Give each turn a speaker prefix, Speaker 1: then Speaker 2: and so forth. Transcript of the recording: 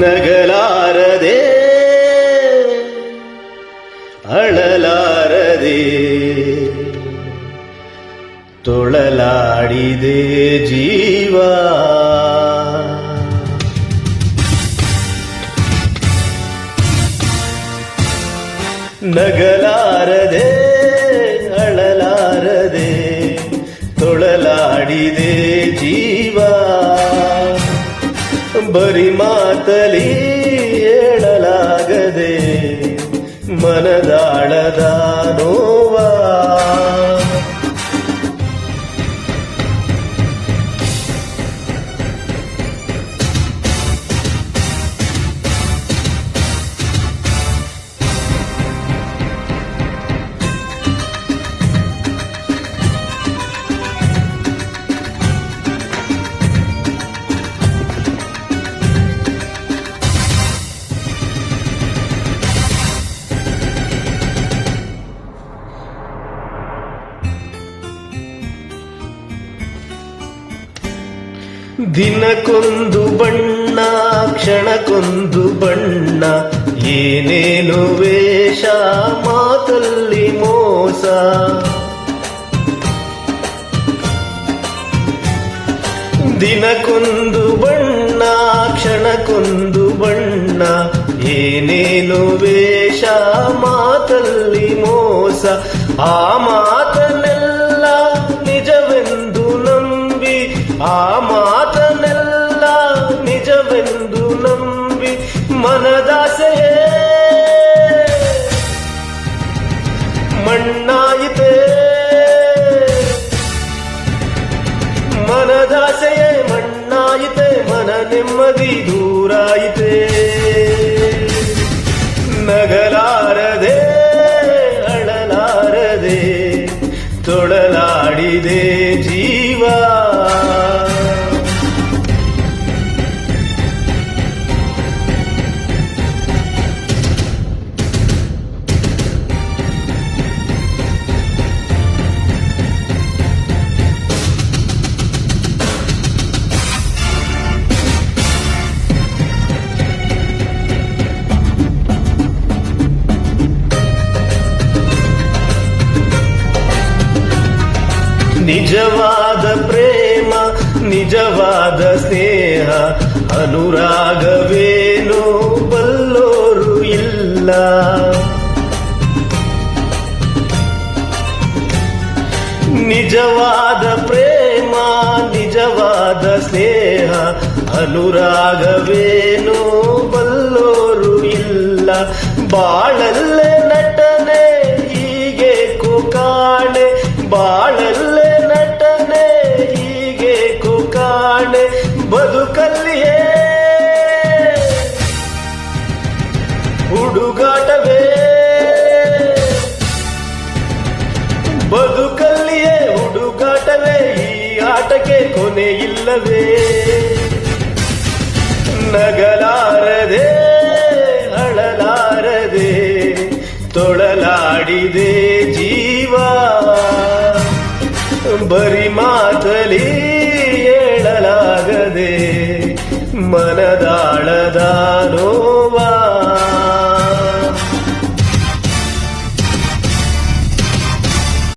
Speaker 1: ನಗಲಾರದೆ ಅಳಲಾರದೆ ತೊಳಲಾಡಿದೆ ಜೀವ. ನಗಲಾರದೆ ಅಳಲಾರದೆ ತೊಳಲಾಡಿದೆ ಮಾತಲಿ ಹೇಳಲಾಗದೆ ಮನದಾಳದ ದಿನಕ್ಕೊಂದು ಬಣ್ಣ ಕ್ಷಣಕ್ಕೊಂದು ಬಣ್ಣ, ಏನೇನು ವೇಷ, ಮಾತಲ್ಲಿ ಮೋಸ. ದಿನಕ್ಕೊಂದು ಬಣ್ಣ ಕ್ಷಣಕ್ಕೊಂದು ಬಣ್ಣ, ಏನೇನು ವೇಷ, ಮಾತಲ್ಲಿ ಮೋಸ. ಆ ಮಾತನ್ನೆಲ್ಲ ಮನದಾಸೆಯೇ. ಮಣ್ಣಾಯಿತೆ. ಮನದಾಸೆಯೇ ಮಣ್ಣಾಯಿತೆ ಮನ ನೆಮ್ಮದಿ ದೂರಾಯಿತೆ. ನಗಲಾರದೆ ಅಳಲಾರದೆ ತೊಳಲಾಡಿದೆ ಜೀವ. ನಿಜವಾದ ಪ್ರೇಮ, ನಿಜವಾದ ಸ್ನೇಹ, ಅನುರಾಗವೇನೋ ಬಲ್ಲೋರು ಇಲ್ಲ. ನಿಜವಾದ ಪ್ರೇಮ, ನಿಜವಾದ ಸ್ನೇಹ, ಅನುರಾಗವೇನೋ ಬಲ್ಲೋರು ಇಲ್ಲ. ಬಾಳಲ್ಲೇ ನಟನೆ, ಹೀಗೆ ಕಾಣೆ, ಬಾಳಲ್ಲೇ ಹುಡುಗಾಟವೇ? ಬದುಕಲ್ಲಿಯೇ ಹುಡುಗಾಟವೇ, ಈ ಆಟಕ್ಕೆ ಕೊನೆ ಇಲ್ಲವೇ? ನಗಲಾರದೆ, ಅಳಲಾರದೆ, ತೊಳಲಾಡಿದೆ ಜೀವ. ಬರಿ ಮಾತಲಿ ಹೇಳಲಾಗದೆ, ಮನದಾಳದ ನೋವ.